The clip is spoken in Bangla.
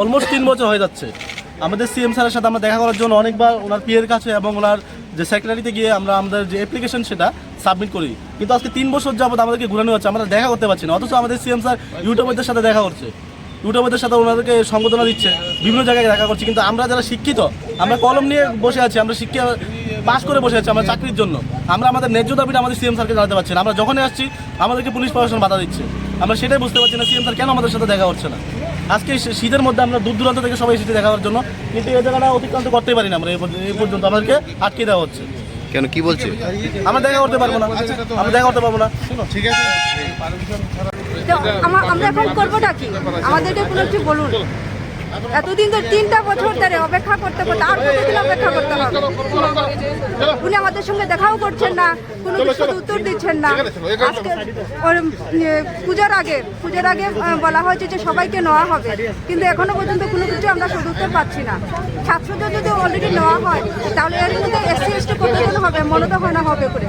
অলমোস্ট তিন বছর হয়ে যাচ্ছে। আমাদের সিএম স্যারের সাথে আমরা দেখা করার জন্য অনেকবার ওনার পিয়ের কাছে এবং ওনার যে সেক্রেটারিতে গিয়ে আমরা আমাদের যে অ্যাপ্লিকেশন সেটা সাবমিট করি। কিন্তু আজকে তিন বছর যাবত আমাদেরকে ঘুরানো হচ্ছে, আমরা দেখা করতে পারছি না। অথচ আমাদের সিএম স্যার ইউটিউবারদের সাথে দেখা করছে। ইউটিউবারদের সাথে ওনাদেরকে সম্বোধনা দিচ্ছে, বিভিন্ন জায়গায় দেখা করছে। কিন্তু আমরা যারা শিক্ষিত, আমরা কলম নিয়ে বসে আছি, আমরা শিক্ষা পাস করে বসে আছি, আমরা চাকরির জন্য। আমরা আমাদের ন্যায্য দাবিটা আমাদের সিএম স্যারকে জানাতে পারছি না। আমরা যখনই আসছি, আমাদেরকে পুলিশ প্রশাসন বাধা দিচ্ছে। আমরা সেটাই বুঝতে পারছি না, সিএম স্যার কেন আমাদের সাথে দেখা করছে না? আজকে শীতের মধ্যে আমরা দূর দূরান্ত থেকে সবাই এসেছি দেখা করার জন্য। কিন্তু এই জায়গাটা অতিক্রান্ত করতেই পারি না আমরা এই পর্যন্ত আমাদেরকে আটকে দেওয়া হচ্ছে। কেন কি বলছে? আমরা দেখা করতে পারব না। আমরা দেখা করতে পারব না। তো আমা- আমরা এখন করবোটা কি? আমাদেরকে কোনো একটু বলুন। এতদিন তো তিনটা বছর ধরে অপেক্ষা করতে করতে আর কতদিন অপেক্ষা করতে হবে? উনি আমাদের সঙ্গে দেখাও করছেন না কোনো কিছু উত্তর দিচ্ছেন না। আজকে পূজার আগে পূজার আগে বলা হয়েছে যে সবাইকে নেওয়া হবে। কিন্তু এখনও পর্যন্ত কোনো কিছু আমরা সদুত্তর পাচ্ছি না। ছাত্রদের যদি অলরেডি নেওয়া হয় তাহলে এর মধ্যে এসসি এসটি কতজন হবে মনে তো হয় না হবে করে।